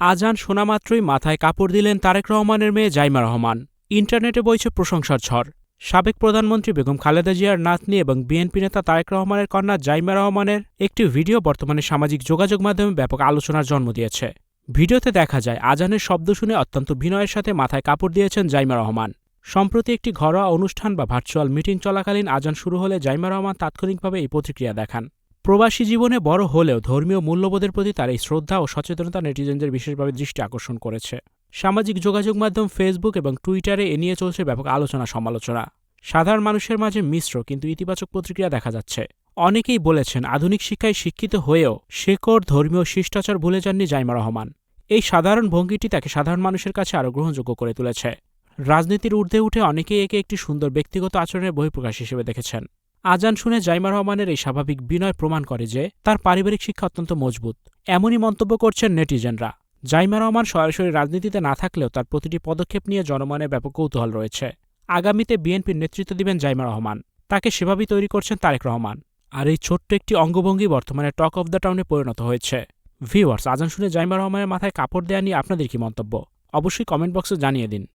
আজান শোনা মাত্রই মাথায় কাপড় দিলেন তারেক রহমানের মেয়ে জাইমা রহমান। ইন্টারনেটে বইছে প্রশংসার ঝড়। সাবেক প্রধানমন্ত্রী বেগম খালেদা জিয়ার নাতনি এবং বিএনপি নেতা তারেক রহমানের কন্যা জাইমা রহমানের একটি ভিডিও বর্তমানে সামাজিক যোগাযোগ মাধ্যমে ব্যাপক আলোচনার জন্ম দিয়েছে। ভিডিওতে দেখা যায়, আজানের শব্দ শুনে অত্যন্ত বিনয়ের সাথে মাথায় কাপড় দিয়েছেন জাইমা রহমান। সম্প্রতি একটি ঘরোয়া অনুষ্ঠান বা ভার্চুয়াল মিটিং চলাকালীন আজান শুরু হলে জাইমা রহমান তাৎক্ষণিকভাবে এই প্রতিক্রিয়া দেখান। প্রবাসী জীবনে বড় হলেও ধর্মীয় মূল্যবোধের প্রতি তার এই শ্রদ্ধা ও সচেতনতা নেটিজেনদের বিশেষভাবে দৃষ্টি আকর্ষণ করেছে। সামাজিক যোগাযোগ মাধ্যম ফেসবুক এবং টুইটারে এ নিয়ে চলছে ব্যাপক আলোচনা সমালোচনা। সাধারণ মানুষের মাঝে মিশ্র কিন্তু ইতিবাচক প্রতিক্রিয়া দেখা যাচ্ছে। অনেকেই বলেছেন আধুনিক শিক্ষায় শিক্ষিত হয়েও শেকড় ধর্মীয় শিষ্টাচার ভুলে যাননি জাইমা রহমান। এই সাধারণ ভঙ্গিটি তাকে সাধারণ মানুষের কাছে আরও গ্রহণযোগ্য করে তুলেছে। রাজনীতির ঊর্ধ্বে উঠে অনেকেই একে একটি সুন্দর ব্যক্তিগত আচরণের বহিঃপ্রকাশ হিসেবে দেখেছেন। আজান শুনে জাইমা রহমানের এই স্বাভাবিক বিনয় প্রমাণ করে যে, তার পারিবারিক শিক্ষা অত্যন্ত মজবুত। এমনই মন্তব্য করছেন নেটিজেনরা। জাইমা রহমান সরাসরি রাজনীতিতে না থাকলেও তার প্রতিটি পদক্ষেপ নিয়ে জনমনে ব্যাপক কৌতূহল রয়েছে। আগামীতে বিএনপির নেতৃত্ব দিবেন জাইমা রহমান। তাকে সেভাবেই তৈরি করছেন তারেক রহমান। আর এই ছোট্ট একটি অঙ্গভঙ্গি বর্তমানে টক অব দ্য টাউনে পরিণত হয়েছে। ভিউয়ার্স, আজান শুনে জাইমা রহমানের মাথায় কাপড় দেয়া নিয়ে আপনাদের কি মন্তব্য? অবশ্যই কমেন্ট বক্সে জানিয়ে দিন।